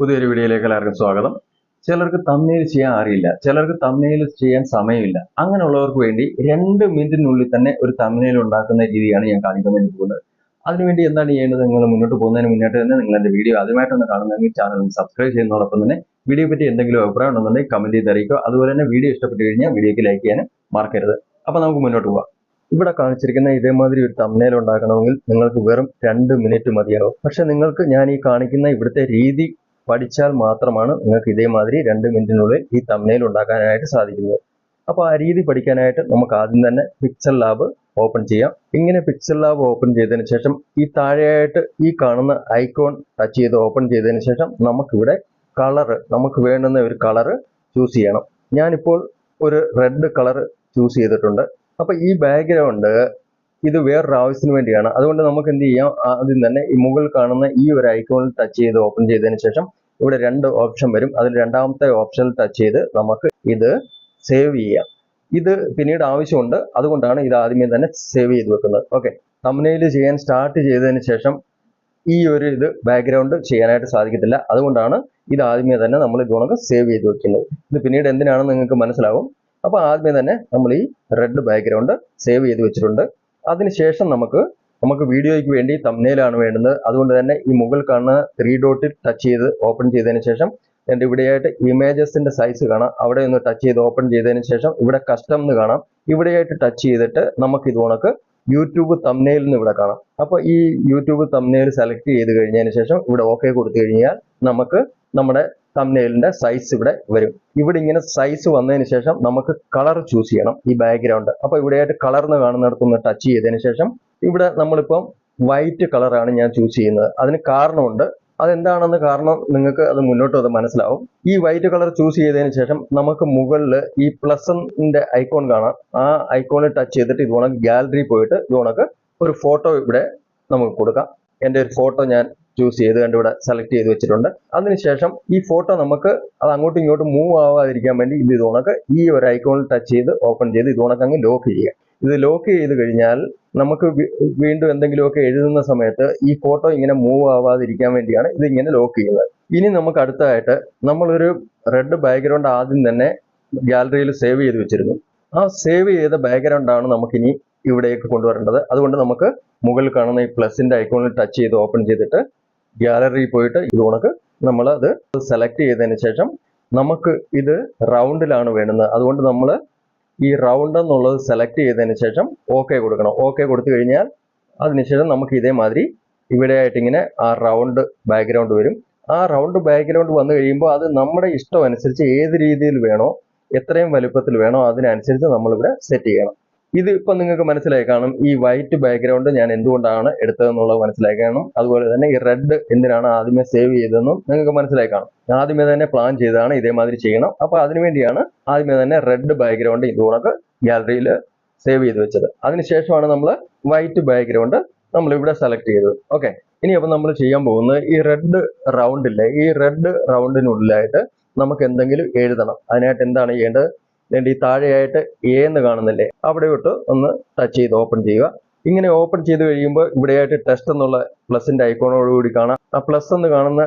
പുതിയൊരു വീഡിയോയിലേക്ക് എല്ലാവർക്കും സ്വാഗതം. ചിലർക്ക് തമ്മിൽ ചെയ്യാൻ അറിയില്ല ചിലർക്ക് തമ്മിൽ ചെയ്യാൻ സമയമില്ല. അങ്ങനെയുള്ളവർക്ക് വേണ്ടി രണ്ട് മിനിറ്റിനുള്ളിൽ തന്നെ ഒരു തമ്മിൽ ഉണ്ടാക്കുന്ന രീതിയാണ് ഞാൻ കാണിക്കാൻ വേണ്ടി പോകുന്നത്. അതിനുവേണ്ടി എന്താണ് ചെയ്യേണ്ടത്? നിങ്ങൾ മുന്നോട്ട് പോകുന്നതിന് മുന്നോട്ട് തന്നെ നിങ്ങൾ എന്റെ വീഡിയോ ആദ്യമായിട്ടൊന്ന് കാണുന്നെങ്കിൽ ചാനൽ സബ്സ്ക്രൈബ് ചെയ്യുന്നതോടൊപ്പം തന്നെ വീഡിയോ പറ്റി എന്തെങ്കിലും അഭിപ്രായം ഉണ്ടെന്നുണ്ടെങ്കിൽ കമന്റ് ചെയ്ത് അറിയിക്കുക. അതുപോലെ തന്നെ വീഡിയോ ഇഷ്ടപ്പെട്ട് കഴിഞ്ഞാൽ വീഡിയോക്ക് ലൈക്ക് ചെയ്യാൻ മറക്കരുത്. അപ്പോൾ നമുക്ക് മുന്നോട്ട് പോകാം ഇവിടെ കാണിച്ചിരിക്കുന്ന ഇതേമാതിരി ഒരു തമ്മനയിൽ ഉണ്ടാക്കണമെങ്കിൽ നിങ്ങൾക്ക് വെറും രണ്ട് മിനിറ്റ് മതിയാവും. പക്ഷെ നിങ്ങൾക്ക് ഞാൻ ഈ കാണിക്കുന്ന ഇവിടുത്തെ രീതി പഠിച്ചാൽ മാത്രമാണ് നിങ്ങൾക്ക് ഇതേമാതിരി രണ്ട് മിനിറ്റിനുള്ളിൽ ഈ തമ്മിൽ ഉണ്ടാക്കാനായിട്ട് സാധിക്കുന്നത്. അപ്പോൾ ആ രീതി പഠിക്കാനായിട്ട് നമുക്ക് ആദ്യം തന്നെ പിക്ചർ ലാബ് ഓപ്പൺ ചെയ്യാം. ഇങ്ങനെ പിക്ചർ ലാബ് ഓപ്പൺ ചെയ്തതിന് ശേഷം ഈ താഴെയായിട്ട് ഈ കാണുന്ന ഐക്കോൺ ടച്ച് ചെയ്ത് ഓപ്പൺ ചെയ്തതിന് ശേഷം നമുക്കിവിടെ കളറ് നമുക്ക് വേണ്ടുന്ന ഒരു കളറ് ചൂസ് ചെയ്യണം. ഞാനിപ്പോൾ ഒരു റെഡ് കളർ ചൂസ് ചെയ്തിട്ടുണ്ട്. അപ്പൊ ഈ ബാക്ക്ഗ്രൗണ്ട് ഇത് വേറൊരു ആവശ്യത്തിന് വേണ്ടിയാണ്. അതുകൊണ്ട് നമുക്ക് എന്ത് ചെയ്യാം? ആദ്യം തന്നെ ഈ മുകളിൽ കാണുന്ന ഈ ഒരു ഐക്കോണിൽ ടച്ച് ചെയ്ത് ഓപ്പൺ ചെയ്തതിന് ശേഷം ഇവിടെ രണ്ട് ഓപ്ഷൻ വരും. അതിൽ രണ്ടാമത്തെ ഓപ്ഷൻ ടച്ച് ചെയ്ത് നമുക്ക് ഇത് സേവ് ചെയ്യാം. ഇത് പിന്നീട് ആവശ്യമുണ്ട്. അതുകൊണ്ടാണ് ഇത് ആദ്യമേ തന്നെ സേവ് ചെയ്ത് വെക്കുന്നത്. ഓക്കെ തമ്മിൽ ചെയ്യാൻ സ്റ്റാർട്ട് ചെയ്തതിന് ശേഷം ഈ ഒരു ഇത് ബാക്ക്ഗ്രൗണ്ട് ചെയ്യാനായിട്ട് സാധിക്കത്തില്ല. അതുകൊണ്ടാണ് ഇത് ആദ്യമേ തന്നെ നമ്മൾ ഇതുകൊണ്ട് സേവ് ചെയ്ത് വെക്കുന്നത്. ഇത് പിന്നീട് എന്തിനാണെന്ന് നിങ്ങൾക്ക് മനസ്സിലാവും. അപ്പോൾ ആദ്യമേ തന്നെ നമ്മൾ ഈ റെഡ് ബാക്ക്ഗ്രൗണ്ട് സേവ് ചെയ്ത് വെച്ചിട്ടുണ്ട്. അതിനുശേഷം നമുക്ക് നമുക്ക് വീഡിയോയ്ക്ക് വേണ്ടി തമ്മിലാണ് വേണ്ടുന്നത്. അതുകൊണ്ട് തന്നെ ഈ മുകൾ കാണുന്ന ത്രീ ഡോട്ടിൽ ടച്ച് ചെയ്ത് ഓപ്പൺ ചെയ്തതിന് ശേഷം എന്റെ ഇവിടെയായിട്ട് ഇമേജസിന്റെ സൈസ് കാണാം. അവിടെ ഒന്ന് ടച്ച് ചെയ്ത് ഓപ്പൺ ചെയ്തതിന് ശേഷം ഇവിടെ കസ്റ്റം എന്ന് കാണാം. ഇവിടെയായിട്ട് ടച്ച് ചെയ്തിട്ട് നമുക്ക് ഇത് കണക്ക് യൂട്യൂബ് തമ്മിൽ നിന്ന് ഇവിടെ കാണാം. അപ്പോൾ ഈ യൂട്യൂബ് തമ്മിൽ സെലക്ട് ചെയ്ത് കഴിഞ്ഞതിന് ശേഷം ഇവിടെ ഓക്കെ കൊടുത്തു കഴിഞ്ഞാൽ നമുക്ക് നമ്മുടെ തമ്നെയിലിന്റെ സൈസ് ഇവിടെ വരും. ഇവിടെ ഇങ്ങനെ സൈസ് വന്നതിന് ശേഷം നമുക്ക് കളർ ചൂസ് ചെയ്യണം ഈ ബാക്ക്ഗ്രൗണ്ട് അപ്പോൾ ഇവിടെയായിട്ട് കളർ എന്ന് കാണുന്നിടത്തുനിന്ന് ടച്ച് ചെയ്തതിന് ശേഷം ഇവിടെ നമ്മളിപ്പം വൈറ്റ് കളറാണ് ഞാൻ ചൂസ് ചെയ്യുന്നത്. അതിന് കാരണമുണ്ട്. അതെന്താണെന്ന് കാരണം നിങ്ങൾക്ക് അത് മുന്നോട്ട് അത് മനസ്സിലാവും. ഈ വൈറ്റ് കളർ ചൂസ് ചെയ്തതിന് ശേഷം നമുക്ക് മുകളിൽ ഈ പ്ലസിന്റെ ഐക്കോൺ കാണാം. ആ ഐക്കോണിൽ ടച്ച് ചെയ്തിട്ട് ഇത് ഉണക്ക് ഗാലറി പോയിട്ട് ഇത് ഉണക്ക് ഒരു ഫോട്ടോ ഇവിടെ നമുക്ക് കൊടുക്കാം. എന്റെ ഒരു ഫോട്ടോ ഞാൻ ചൂസ് ചെയ്ത് കണ്ട് ഇവിടെ സെലക്ട് ചെയ്ത് വെച്ചിട്ടുണ്ട്. അതിനുശേഷം ഈ ഫോട്ടോ നമുക്ക് അത് അങ്ങോട്ടും ഇങ്ങോട്ടും മൂവ് ആവാതിരിക്കാൻ വേണ്ടി ഇത് ഇത് ഉണക്ക് ഈ ഒരു ഐക്കോണിൽ ടച്ച് ചെയ്ത് ഓപ്പൺ ചെയ്ത് ഇത് ഉണക്ക് അങ്ങ് ലോക്ക് ചെയ്യുക. ഇത് ലോക്ക് ചെയ്ത് കഴിഞ്ഞാൽ നമുക്ക് വീണ്ടും എന്തെങ്കിലുമൊക്കെ എഴുതുന്ന സമയത്ത് ഈ ഫോട്ടോ ഇങ്ങനെ മൂവ് ആവാതിരിക്കാൻ വേണ്ടിയാണ് ഇത് ഇങ്ങനെ ലോക്ക് ചെയ്യുന്നത്. ഇനി നമുക്ക് അടുത്തതായിട്ട് നമ്മളൊരു റെഡ് ബാക്ക്ഗ്രൗണ്ട് ആദ്യം തന്നെ ഗാലറിയിൽ സേവ് ചെയ്ത് വെച്ചിരുന്നു. ആ സേവ് ചെയ്ത ബാക്ക്ഗ്രൗണ്ട് ആണ് നമുക്കിനി ഇവിടേക്ക് കൊണ്ടുവരേണ്ടത്. അതുകൊണ്ട് നമുക്ക് മുകളിൽ കാണുന്ന ഈ പ്ലസിന്റെ ഐക്കോണിൽ ടച്ച് ചെയ്ത് ഓപ്പൺ ചെയ്തിട്ട് ഗാലറിയിൽ പോയിട്ട് ഇത് കണക്ക് നമ്മൾ അത് സെലക്ട് ചെയ്തതിന് ശേഷം നമുക്ക് ഇത് റൗണ്ടിലാണ് വേണ്ടുന്നത്. അതുകൊണ്ട് നമ്മൾ ഈ റൗണ്ട് എന്നുള്ളത് സെലക്ട് ചെയ്തതിന് ശേഷം ഓക്കെ കൊടുക്കണം. ഓക്കെ കൊടുത്തു കഴിഞ്ഞാൽ അതിനുശേഷം നമുക്ക് ഇതേമാതിരി ഇവിടെ ആയിട്ട് ഇങ്ങനെ ആ റൗണ്ട് ബാക്ക്ഗ്രൗണ്ട് വരും. ആ റൗണ്ട് ബാക്ക്ഗ്രൗണ്ട് വന്നു കഴിയുമ്പോൾ അത് നമ്മുടെ ഇഷ്ടം അനുസരിച്ച് ഏത് രീതിയിൽ വേണോ എത്രയും വലുപ്പത്തിൽ വേണോ അതിനനുസരിച്ച് നമ്മളിവിടെ സെറ്റ് ചെയ്യണം. ഇത് ഇപ്പം നിങ്ങൾക്ക് മനസ്സിലായി. കാണും ഈ വൈറ്റ് ബാക്ക്ഗ്രൗണ്ട് ഞാൻ എന്തുകൊണ്ടാണ് എടുത്തതെന്നുള്ളത് മനസ്സിലായി. കാണും അതുപോലെ തന്നെ ഈ റെഡ് എന്തിനാണ് ആദ്യമേ സേവ് ചെയ്തതെന്നും നിങ്ങൾക്ക് മനസ്സിലായി കാണും. ആദ്യമേ തന്നെ പ്ലാൻ ചെയ്തതാണ് ഇതേമാതിരി ചെയ്യണം. അപ്പൊ അതിനുവേണ്ടിയാണ് ആദ്യമേ തന്നെ റെഡ് ബാക്ക്ഗ്രൗണ്ട് ഇതുകൊണ്ടൊക്കെ ഗാലറിയിൽ സേവ് ചെയ്ത് വെച്ചത്. അതിനുശേഷമാണ് നമ്മൾ വൈറ്റ് ബാക്ക്ഗ്രൗണ്ട് നമ്മൾ ഇവിടെ സെലക്ട് ചെയ്തത്. ഓക്കെ ഇനി അപ്പം നമ്മൾ ചെയ്യാൻ പോകുന്നത് ഈ റെഡ് റൗണ്ടില്ലേ ഈ റെഡ് റൗണ്ടിനുള്ളിലായിട്ട് നമുക്ക് എന്തെങ്കിലും എഴുതണം. അതിനായിട്ട് എന്താണ് ചെയ്യേണ്ടത്? ദേ ഈ താഴെയായിട്ട് എ എന്ന് കാണുന്നില്ലേ? അവിടെ വിട്ട് ഒന്ന് ടച്ച് ചെയ്ത് ഓപ്പൺ ചെയ്യുക. ഇങ്ങനെ ഓപ്പൺ ചെയ്ത് കഴിയുമ്പോൾ ഇവിടെയായിട്ട് ടെസ്റ്റ് എന്നുള്ള പ്ലസിന്റെ ഐക്കോണോടുകൂടി കാണാം. ആ പ്ലസ് എന്ന് കാണുന്ന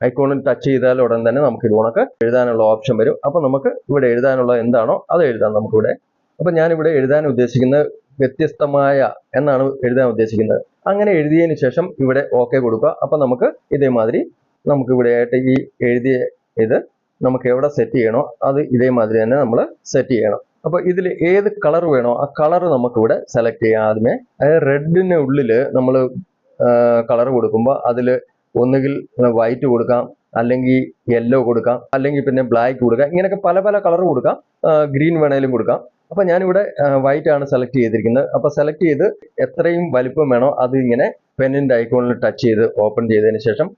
ഐക്കോണിൽ ടച്ച് ചെയ്താൽ ഉടൻ തന്നെ നമുക്ക് ഇത് കണക്ക് എഴുതാനുള്ള ഓപ്ഷൻ വരും. അപ്പൊ നമുക്ക് ഇവിടെ എഴുതാനുള്ള എന്താണോ അത് എഴുതാം നമുക്കിവിടെ. അപ്പൊ ഞാനിവിടെ എഴുതാൻ ഉദ്ദേശിക്കുന്നത് വ്യത്യസ്തമായ എന്നാണ് എഴുതാൻ ഉദ്ദേശിക്കുന്നത്. അങ്ങനെ എഴുതിയതിന് ശേഷം ഇവിടെ ഓക്കെ കൊടുക്കുക. അപ്പൊ നമുക്ക് ഇതേമാതിരി നമുക്ക് ഇവിടെയായിട്ട് ഈ എഴുതിയ ഇത് നമുക്ക് എവിടെ സെറ്റ് ചെയ്യണോ അത് ഇതേമാതിരി തന്നെ നമ്മൾ സെറ്റ് ചെയ്യണം. അപ്പൊ ഇതിൽ ഏത് കളർ വേണോ ആ കളർ നമുക്കിവിടെ സെലക്ട് ചെയ്യാം. ആദ്യമേ അതായത് റെഡിന് ഉള്ളിൽ നമ്മൾ കളർ കൊടുക്കുമ്പോൾ അതിൽ ഒന്നുകിൽ വൈറ്റ് കൊടുക്കാം അല്ലെങ്കിൽ യെല്ലോ കൊടുക്കാം അല്ലെങ്കിൽ പിന്നെ ബ്ലാക്ക് കൊടുക്കാം. ഇങ്ങനെയൊക്കെ പല പല കളർ കൊടുക്കാം. ഗ്രീൻ വേണേലും കൊടുക്കാം. അപ്പൊ ഞാനിവിടെ വൈറ്റ് ആണ് സെലക്ട് ചെയ്തിരിക്കുന്നത്. അപ്പൊ സെലക്ട് ചെയ്ത് എത്രയും വലിപ്പം വേണോ അത് ഇങ്ങനെ പെന്നിന്റെ ഐക്കോണിൽ ടച്ച് ചെയ്ത് ഓപ്പൺ ചെയ്തതിന് ശേഷം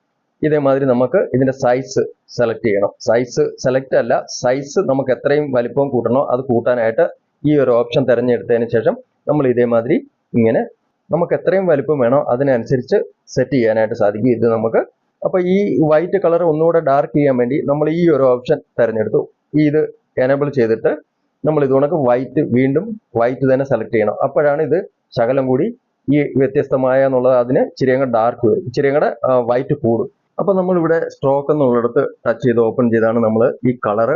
ഇതേമാതിരി നമുക്ക് ഇതിന്റെ സൈസ് സെലക്ട് ചെയ്യണം. സൈസ് സെലക്ട് അല്ല സൈസ് നമുക്ക് എത്രയും വലിപ്പം കൂട്ടണോ അത് കൂട്ടാനായിട്ട് ഈ ഒരു ഓപ്ഷൻ തിരഞ്ഞെടുത്തതിന് ശേഷം നമ്മൾ ഇതേമാതിരി ഇങ്ങനെ നമുക്ക് എത്രയും വലിപ്പം വേണോ അതിനനുസരിച്ച് സെറ്റ് ചെയ്യാനായിട്ട് സാധിക്കും. ഇത് നമുക്ക് അപ്പോൾ ഈ വൈറ്റ് കളർ ഒന്നുകൂടെ ഡാർക്ക് ചെയ്യാൻ വേണ്ടി നമ്മൾ ഈ ഒരു ഓപ്ഷൻ തിരഞ്ഞെടുത്തു. ഈ ഇത് എനേബിൾ ചെയ്തിട്ട് നമ്മൾ ഇതുകൊണ്ടൊക്കെ വൈറ്റ് വീണ്ടും വൈറ്റ് തന്നെ സെലക്ട് ചെയ്യണം. അപ്പോഴാണ് ഇത് ശകലം കൂടി ഈ വ്യത്യസ്തമായ എന്നുള്ളത് അതിന് ചിരിയങ്ങ ഡാർക്ക് വരും. ചിരിയങ്ങടെ വൈറ്റ് കൂടും. അപ്പൊ നമ്മൾ ഇവിടെ സ്ട്രോക്ക് എന്നുള്ളിടത്ത് ടച്ച് ചെയ്ത് ഓപ്പൺ ചെയ്താണ് നമ്മൾ ഈ കളർ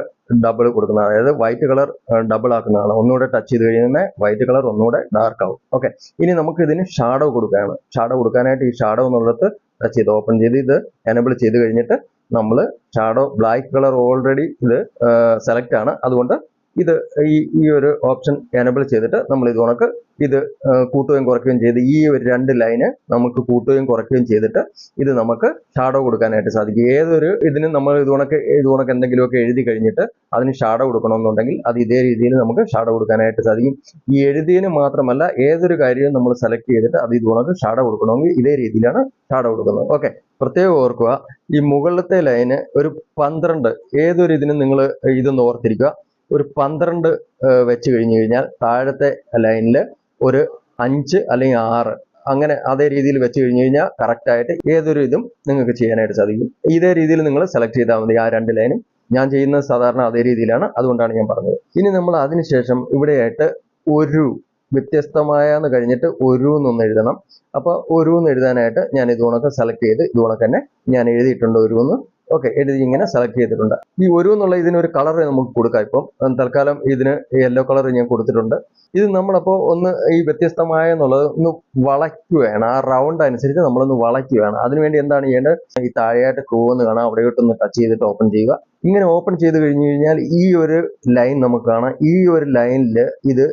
ഡബിൾ കൊടുക്കുന്നത്. അതായത് വൈറ്റ് കളർ ഡബിൾ ആക്കുന്നതാണ്. ഒന്നുകൂടെ ടച്ച് ചെയ്ത് കഴിഞ്ഞാൽ വൈറ്റ് കളർ ഒന്നുകൂടെ ഡാർക്ക് ആവും. ഓക്കെ ഇനി നമുക്ക് ഇതിന് ഷാഡോ കൊടുക്കുകയാണ്. ഷാഡോ കൊടുക്കാനായിട്ട് ഈ ഷാഡോ എന്നുള്ളിടത്ത് ടച്ച് ചെയ്ത് ഓപ്പൺ ചെയ്ത് ഇത് എനബിൾ ചെയ്ത് കഴിഞ്ഞിട്ട് നമ്മൾ ഷാഡോ ബ്ലാക്ക് കളർ ഓൾറെഡി ഇത് സെലക്ട് ആണ്. അതുകൊണ്ട് ഇത് ഈ ഈ ഒരു ഓപ്ഷൻ എനബിൾ ചെയ്തിട്ട് നമ്മൾ ഇത് കണക്ക് ഇത് കൂട്ടുകയും കുറയ്ക്കുകയും ചെയ്ത് ഈ ഒരു രണ്ട് ലൈന് നമുക്ക് കൂട്ടുകയും കുറയ്ക്കുകയും ചെയ്തിട്ട് ഇത് നമുക്ക് ഷാഡോ കൊടുക്കാനായിട്ട് സാധിക്കും. ഏതൊരു ഇതിനും നമ്മൾ ഇത് കണക്ക് ഇത് കണക്ക് എന്തെങ്കിലുമൊക്കെ എഴുതി കഴിഞ്ഞിട്ട് അതിന് ഷാഡോ കൊടുക്കണമെന്നുണ്ടെങ്കിൽ അത് ഇതേ രീതിയിൽ നമുക്ക് ഷാഡോ കൊടുക്കാനായിട്ട് സാധിക്കും. ഈ എഴുതിയതിന് മാത്രമല്ല ഏതൊരു കാര്യവും നമ്മൾ സെലക്ട് ചെയ്തിട്ട് അത് ഇത് കണക്ക് ഷാഡോ കൊടുക്കണമെങ്കിൽ ഇതേ രീതിയിലാണ് ഷാഡോ കൊടുക്കുന്നത്. ഓക്കെ പ്രത്യേകം ഓർക്കുക ഈ മുകളിലത്തെ ലൈന് ഒരു പന്ത്രണ്ട് ഏതൊരു ഇതിനും നിങ്ങൾ ഇതൊന്ന് ഓർത്തിരിക്കുക. ഒരു പന്ത്രണ്ട് വെച്ച് കഴിഞ്ഞു കഴിഞ്ഞാൽ താഴത്തെ ലൈനിൽ ഒരു അഞ്ച് അല്ലെങ്കിൽ ആറ് അങ്ങനെ അതേ രീതിയിൽ വെച്ച് കഴിഞ്ഞു കഴിഞ്ഞാൽ കറക്റ്റായിട്ട് ഏതൊരു ഇതും നിങ്ങൾക്ക് ചെയ്യാനായിട്ട് സാധിക്കും. ഇതേ രീതിയിൽ നിങ്ങൾ സെലക്ട് ചെയ്താൽ മതി ആ രണ്ട് ലൈനും. ഞാൻ ചെയ്യുന്നത് സാധാരണ അതേ രീതിയിലാണ്. അതുകൊണ്ടാണ് ഞാൻ പറഞ്ഞത്. ഇനി നമ്മൾ അതിനുശേഷം ഇവിടെയായിട്ട് ഒരു വ്യത്യസ്തമായെന്ന് കഴിഞ്ഞിട്ട് ഒരു എന്നൊന്ന് എഴുതണം. അപ്പോൾ ഒരു എന്ന് എഴുതാനായിട്ട് ഞാൻ ഇതുകൊണ്ടൊക്കെ സെലക്ട് ചെയ്ത് ഇതുകൊണ്ടൊക്കെ തന്നെ ഞാൻ എഴുതിയിട്ടുണ്ട് ഒരു എന്ന്. ഓക്കെ എഴുതി ഇങ്ങനെ സെലക്ട് ചെയ്തിട്ടുണ്ട്. ഈ ഒരു എന്നുള്ള ഇതിനൊരു കളർ നമുക്ക് കൊടുക്കാം ഇപ്പം. തൽക്കാലം ഇതിന് യെല്ലോ കളർ ഞാൻ കൊടുത്തിട്ടുണ്ട്. ഇത് നമ്മളപ്പോൾ ഒന്ന് ഈ വ്യത്യസ്തമായ എന്നുള്ളത് ഒന്ന് വളയ്ക്കുകയാണ്. ആ റൗണ്ട് അനുസരിച്ച് നമ്മളൊന്ന് വളയ്ക്കുകയാണ്. അതിനുവേണ്ടി എന്താണ് ചെയ്യേണ്ടത്? ഈ താഴെയായിട്ട് കൂവെന്ന് കാണാം. അവിടെയോട്ടൊന്ന് ടച്ച് ചെയ്തിട്ട് ഓപ്പൺ ചെയ്യുക. ഇങ്ങനെ ഓപ്പൺ ചെയ്ത് കഴിഞ്ഞു കഴിഞ്ഞാൽ ഈ ഒരു ലൈൻ നമുക്ക് കാണാം. ഈ ഒരു ലൈനിൽ ഇത്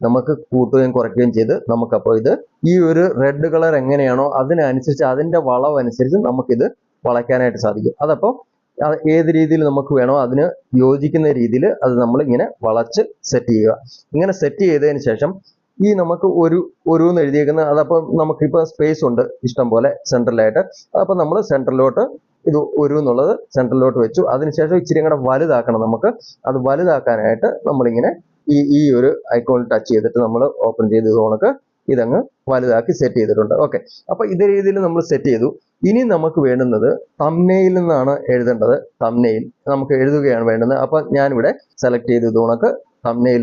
നമുക്ക് കൂട്ടുകയും കുറയ്ക്കുകയും ചെയ്ത് നമുക്കപ്പോൾ ഇത് ഈ ഒരു റെഡ് കളർ എങ്ങനെയാണോ അതിനനുസരിച്ച് അതിന്റെ വളവ് അനുസരിച്ച് നമുക്കിത് വളയ്ക്കാനായിട്ട് സാധിക്കും. അതപ്പോൾ അത് ഏത് രീതിയിൽ നമുക്ക് വേണോ അതിന് യോജിക്കുന്ന രീതിയിൽ അത് നമ്മൾ ഇങ്ങനെ വളച്ച് സെറ്റ് ചെയ്യുക. ഇങ്ങനെ സെറ്റ് ചെയ്തതിന് ശേഷം ഈ നമുക്ക് ഒരു ഒരു എന്ന് എഴുതിയേക്കുന്ന അതപ്പോൾ നമുക്കിപ്പോൾ സ്പേസ് ഉണ്ട് ഇഷ്ടം പോലെ സെൻട്രലായിട്ട് അപ്പോൾ നമ്മൾ സെൻട്രലിലോട്ട് ഇത് ഒരു എന്നുള്ളത് സെൻട്രലിലോട്ട് വെച്ചു അതിനുശേഷം ഇച്ചിരി കൂടെ വലുതാക്കണം നമുക്ക്. അത് വലുതാക്കാനായിട്ട് നമ്മളിങ്ങനെ ഈ ഈ ഒരു ഐക്കോൺ ടച്ച് ചെയ്തിട്ട് നമ്മൾ ഓപ്പൺ ചെയ്ത് കണക്ക് ഇതങ്ങ് വലുതാക്കി സെറ്റ് ചെയ്തിട്ടുണ്ട്. ഓക്കെ അപ്പൊ ഇതേ രീതിയിൽ നമ്മൾ സെറ്റ് ചെയ്തു. ഇനി നമുക്ക് വേണ്ടുന്നത് തമ്മനയിൽ നിന്നാണ് എഴുതേണ്ടത്. തമ്മനയിൽ നമുക്ക് എഴുതുകയാണ് വേണ്ടത് അപ്പൊ ഞാനിവിടെ സെലക്ട് ചെയ്ത് ഇത് കണക്ക്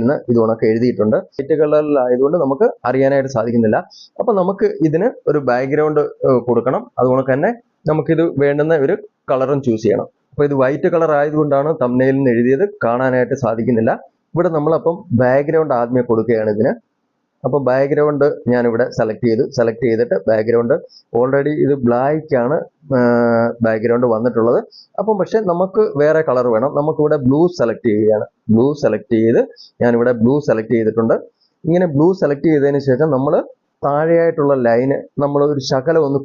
നിന്ന് ഇത് എഴുതിയിട്ടുണ്ട്. വൈറ്റ് കളറിലായതുകൊണ്ട് നമുക്ക് അറിയാനായിട്ട് സാധിക്കുന്നില്ല. അപ്പൊ നമുക്ക് ഇതിന് ഒരു ബാക്ക്ഗ്രൗണ്ട് കൊടുക്കണം. അതുകൊണ്ട് തന്നെ നമുക്കിത് വേണ്ടുന്ന ഒരു കളറും ചൂസ് ചെയ്യണം. അപ്പൊ ഇത് വൈറ്റ് കളർ ആയതുകൊണ്ടാണ് തമ്മനയിൽ നിന്ന് എഴുതിയത് കാണാനായിട്ട് സാധിക്കുന്നില്ല. ഇവിടെ നമ്മളപ്പം ബാക്ക്ഗ്രൗണ്ട് ആദ്യമേ കൊടുക്കുകയാണ് ഇതിന്. അപ്പോൾ ബാക്ക്ഗ്രൗണ്ട് ഞാനിവിടെ സെലക്ട് ചെയ്തു സെലക്ട് ചെയ്തിട്ട് ബാക്ക്ഗ്രൗണ്ട് ഓൾറെഡി ഇത് ബ്ലാക്ക് ആണ് ബാക്ക്ഗ്രൗണ്ട് വന്നിട്ടുള്ളത്. അപ്പം പക്ഷെ നമുക്ക് വേറെ കളർ വേണം. നമുക്കിവിടെ ബ്ലൂ സെലക്ട് ചെയ്യുകയാണ്. ബ്ലൂ സെലക്ട് ചെയ്ത് ഞാനിവിടെ ബ്ലൂ സെലക്ട് ചെയ്തിട്ടുണ്ട്. ഇങ്ങനെ ബ്ലൂ സെലക്ട് ചെയ്തതിന് ശേഷം നമ്മൾ താഴെയായിട്ടുള്ള ലൈന് നമ്മൾ ഒരു ശകലം ഒന്ന്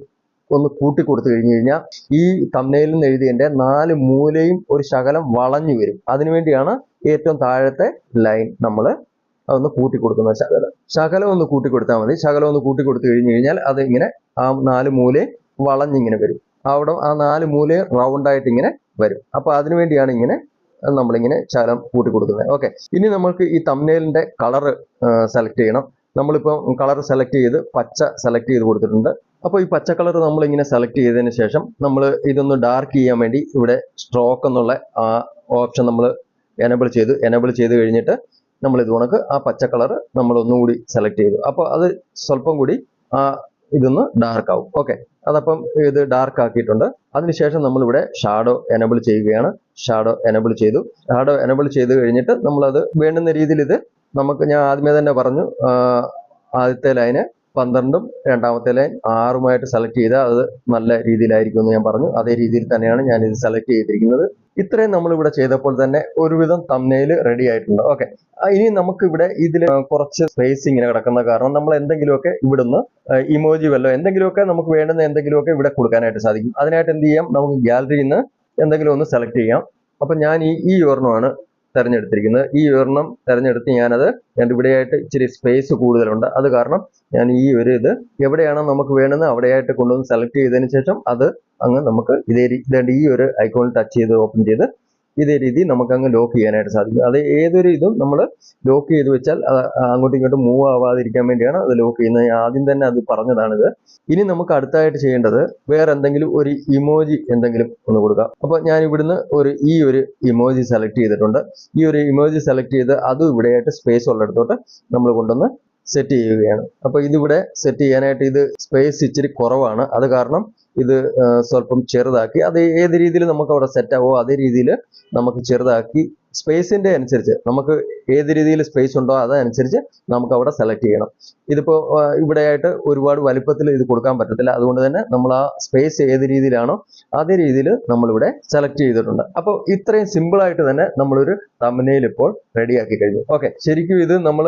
ഒന്ന് കൂട്ടി കൊടുത്തു കഴിഞ്ഞു കഴിഞ്ഞാൽ ഈ തമ്മനയിൽ നിന്ന് എഴുതിയതിന്റെ നാല് മൂലയും ഒരു ശകലം വളഞ്ഞു വരും. അതിനുവേണ്ടിയാണ് ഏറ്റവും താഴത്തെ ലൈൻ നമ്മൾ അതൊന്ന് കൂട്ടി കൊടുക്കുന്ന ശകലം. ശകലം ഒന്ന് കൂട്ടി കൊടുത്താൽ മതി. ശകലം ഒന്ന് കൂട്ടി കൊടുത്തു കഴിഞ്ഞു കഴിഞ്ഞാൽ അത് ഇങ്ങനെ ആ നാല് മൂലയും വളഞ്ഞിങ്ങനെ വരും. അവിടെ ആ നാല് മൂലയെ റൗണ്ട് ആയിട്ട് ഇങ്ങനെ വരും. അപ്പൊ അതിനുവേണ്ടിയാണ് ഇങ്ങനെ നമ്മളിങ്ങനെ ശകലം കൂട്ടി കൊടുക്കുന്നത് ഓക്കെ. ഇനി നമ്മൾക്ക് ഈ തമ്മനയിലിന്റെ കളർ സെലക്ട് ചെയ്യണം. നമ്മളിപ്പോൾ കളർ സെലക്ട് ചെയ്ത് പച്ച സെലക്ട് ചെയ്ത് കൊടുത്തിട്ടുണ്ട്. അപ്പോൾ ഈ പച്ച കളർ നമ്മൾ ഇങ്ങനെ സെലക്ട് ചെയ്തതിന് ശേഷം നമ്മൾ ഇതൊന്ന് ഡാർക്ക് ചെയ്യാൻ വേണ്ടി ഇവിടെ സ്ട്രോക്ക് എന്നുള്ള ആ ഓപ്ഷൻ നമ്മൾ എനബിൾ ചെയ്ത് എനബിൾ ചെയ്ത് കഴിഞ്ഞിട്ട് നമ്മൾ ഇത് കണക്ക് ആ പച്ച കളർ നമ്മൾ ഒന്നുകൂടി സെലക്ട് ചെയ്തു. അപ്പോൾ അത് സ്വല്പം കൂടി ആ ഇതൊന്ന് ഡാർക്ക് ആവും. ഓക്കെ അതപ്പം ഇത് ഡാർക്ക് ആക്കിയിട്ടുണ്ട്. അതിനുശേഷം നമ്മളിവിടെ ഷാഡോ എനബിൾ ചെയ്യുകയാണ്. ഷാഡോ എനബിൾ ചെയ്തു. ഷാഡോ എനബിൾ ചെയ്ത് കഴിഞ്ഞിട്ട് നമ്മൾ അത് വേണ്ടുന്ന രീതിയിൽ ഇത് നമുക്ക് ഞാൻ ആദ്യമേ തന്നെ പറഞ്ഞു ആദ്യത്തെ ലൈന് പന്ത്രണ്ടും രണ്ടാമത്തെ ലൈൻ ആറുമായിട്ട് സെലക്ട് ചെയ്താൽ അത് നല്ല രീതിയിലായിരിക്കും എന്ന് ഞാൻ പറഞ്ഞു. അതേ രീതിയിൽ തന്നെയാണ് ഞാൻ ഇത് സെലക്ട് ചെയ്തിരിക്കുന്നത്. ഇത്രയും നമ്മൾ ഇവിടെ ചെയ്തപ്പോൾ തന്നെ ഒരുവിധം തമ്മനയിൽ റെഡി ആയിട്ടുണ്ട്. ഓക്കെ ഇനി നമുക്ക് ഇവിടെ ഇതിൽ കുറച്ച് സ്പേസ് ഇങ്ങനെ കിടക്കുന്ന കാരണം നമ്മൾ എന്തെങ്കിലുമൊക്കെ ഇവിടുന്ന് ഇമോജി വല്ലോ എന്തെങ്കിലുമൊക്കെ നമുക്ക് വേണ്ടുന്ന എന്തെങ്കിലുമൊക്കെ ഇവിടെ കൊടുക്കാനായിട്ട് സാധിക്കും. അതിനായിട്ട് എന്ത് ചെയ്യാം? നമുക്ക് ഗാലറിയിൽ നിന്ന് എന്തെങ്കിലും ഒന്ന് സെലക്ട് ചെയ്യാം. അപ്പൊ ഞാൻ ഈ ഈ ഒരെണ്ണമാണ് തെരഞ്ഞെടുത്തിരിക്കുന്നത്. ഈ ഒരെണ്ണം തിരഞ്ഞെടുത്ത് ഞാനത് ഞാൻ ഇവിടെയായിട്ട് ഇച്ചിരി സ്പേസ് കൂടുതലുണ്ട്. അത് കാരണം ഞാൻ ഈ ഒരു ഇത് എവിടെയാണോ നമുക്ക് വേണ്ടുന്നത് അവിടെയായിട്ട് കൊണ്ടുവന്ന് സെലക്ട് ചെയ്തതിന് ശേഷം അത് അങ്ങ് നമുക്ക് ഇതേ രീ- ഈ ഒരു ഐക്കോൺ ടച്ച് ചെയ്ത് ഓപ്പൺ ചെയ്ത് ഇതേ രീതി നമുക്ക് അങ്ങ് ലോക്ക് ചെയ്യാനായിട്ട് സാധിക്കും. അത് ഏതൊരു ഇതും നമ്മൾ ലോക്ക് ചെയ്ത് വെച്ചാൽ അങ്ങോട്ടും ഇങ്ങോട്ടും മൂവ് ആവാതിരിക്കാൻ വേണ്ടിയാണ് അത് ലോക്ക് ചെയ്യുന്നത്. ആദ്യം തന്നെ അത് പറഞ്ഞതാണിത്. ഇനി നമുക്ക് അടുത്തായിട്ട് ചെയ്യേണ്ടത് വേറെ എന്തെങ്കിലും ഒരു ഇമോജി എന്തെങ്കിലും ഒന്ന് കൊടുക്കാം. അപ്പോൾ ഞാൻ ഇവിടുന്ന് ഒരു ഈ ഒരു ഇമോജി സെലക്ട് ചെയ്തിട്ടുണ്ട്. ഈ ഒരു ഇമോജി സെലക്ട് ചെയ്ത് അതും ഇവിടെയായിട്ട് സ്പേസ് ഉള്ളിടത്തോട്ട് നമ്മൾ കൊണ്ടുവന്ന് സെറ്റ് ചെയ്യുകയാണ്. അപ്പോൾ ഇതിവിടെ സെറ്റ് ചെയ്യാനായിട്ട് ഇത് സ്പേസ് ഇച്ചിരി കുറവാണ്. അത് കാരണം ഇത് സ്വല്പം ചെറുതാക്കി. അത് ഏത് രീതിയിൽ നമുക്ക് അവിടെ സെറ്റ് ആവോ അതേ രീതിയിൽ നമുക്ക് ചെറുതാക്കി സ്പേസിന്റെ അനുസരിച്ച് നമുക്ക് ഏത് രീതിയിൽ സ്പേസ് ഉണ്ടോ അതനുസരിച്ച് നമുക്ക് അവിടെ സെലക്ട് ചെയ്യണം. ഇതിപ്പോ ആ, ഇവിടെയായിട്ട് ഒരുപാട് വലിപ്പത്തിൽ ഇത് കൊടുക്കാൻ പറ്റത്തില്ല. അതുകൊണ്ട് തന്നെ നമ്മൾ ആ സ്പേസ് ഏത് രീതിയിലാണോ അതേ രീതിയിൽ നമ്മളിവിടെ സെലക്ട് ചെയ്തിട്ടുണ്ട്. അപ്പോൾ ഇത്രയും സിമ്പിൾ ആയിട്ട് തന്നെ നമ്മളൊരു തമ്മനയിൽ ഇപ്പോൾ റെഡിയാക്കി കഴിഞ്ഞു. ഓക്കെ ശരിക്കും ഇത് നമ്മൾ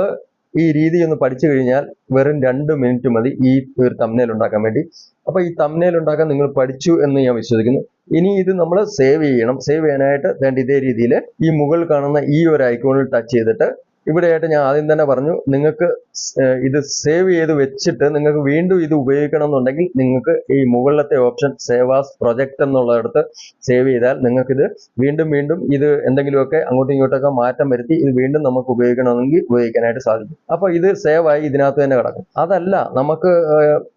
ഈ രീതി ഒന്ന് പഠിച്ചു കഴിഞ്ഞാൽ വെറും രണ്ട് മിനിറ്റ് മതി ഈ ഒരു തമ്മനയിൽ ഉണ്ടാക്കാൻ വേണ്ടി. അപ്പൊ ഈ തമ്മനയിൽ ഉണ്ടാക്കാൻ നിങ്ങൾ പഠിച്ചു എന്ന് ഞാൻ വിശ്വസിക്കുന്നു. ഇനി ഇത് നമ്മൾ സേവ് ചെയ്യണം. സേവ് ചെയ്യാനായിട്ട് വേണ്ട ഇതേ രീതിയിൽ ഈ മുകളിൽ കാണുന്ന ഈ ഒരു ഐക്കോണിൽ ടച്ച് ചെയ്തിട്ട് ഇവിടെയായിട്ട് ഞാൻ ആദ്യം തന്നെ പറഞ്ഞു നിങ്ങൾക്ക് ഇത് സേവ് ചെയ്ത് വെച്ചിട്ട് നിങ്ങൾക്ക് വീണ്ടും ഇത് ഉപയോഗിക്കണം എന്നുണ്ടെങ്കിൽ നിങ്ങൾക്ക് ഈ മുകളിലത്തെ ഓപ്ഷൻ സേവാസ് പ്രൊജക്റ്റ് എന്നുള്ളിടത്ത് സേവ് ചെയ്താൽ നിങ്ങൾക്കിത് വീണ്ടും വീണ്ടും ഇത് എന്തെങ്കിലുമൊക്കെ അങ്ങോട്ടും ഇങ്ങോട്ടൊക്കെ മാറ്റം വരുത്തി ഇത് വീണ്ടും നമുക്ക് ഉപയോഗിക്കണമെങ്കിൽ ഉപയോഗിക്കാനായിട്ട് സാധിക്കും. അപ്പോൾ ഇത് സേവ് ആയി ഇതിനകത്ത് തന്നെ കിടക്കും. അതല്ല നമുക്ക്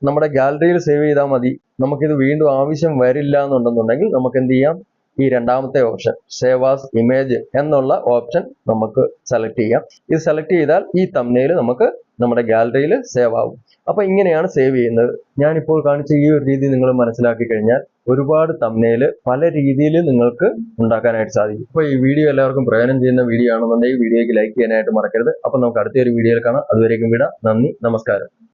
നമ്മുടെ ഗാലറിയിൽ സേവ് ചെയ്താൽ മതി. നമുക്കിത് വീണ്ടും ആവശ്യം വരില്ല എന്നുണ്ടെന്നുണ്ടെങ്കിൽ നമുക്ക് എന്ത് ചെയ്യാം? ഈ രണ്ടാമത്തെ ഓപ്ഷൻ സേവാസ് ഇമേജ് എന്നുള്ള ഓപ്ഷൻ നമുക്ക് സെലക്ട് ചെയ്യാം. ഇത് സെലക്ട് ചെയ്താൽ ഈ തമ്മിൽ നമുക്ക് നമ്മുടെ ഗാലറിയിൽ സേവ് ആവും. അപ്പൊ ഇങ്ങനെയാണ് സേവ് ചെയ്യുന്നത്. ഞാനിപ്പോൾ കാണിച്ച ഈ ഒരു രീതി നിങ്ങൾ മനസ്സിലാക്കി കഴിഞ്ഞാൽ ഒരുപാട് തമ്മനയിൽ പല രീതിയിൽ നിങ്ങൾക്ക് ഉണ്ടാക്കാനായിട്ട് സാധിക്കും. അപ്പോൾ ഈ വീഡിയോ എല്ലാവർക്കും പ്രയോജനം ചെയ്യുന്ന വീഡിയോ ആണെന്നുണ്ടെങ്കിൽ വീഡിയോയ്ക്ക് ലൈക്ക് ചെയ്യാനായിട്ട് മറക്കരുത്. അപ്പോൾ നമുക്ക് അടുത്തൊരു വീഡിയോയിൽ കാണാം. അതുവരേക്കും വിടാം. നന്ദി നമസ്കാരം.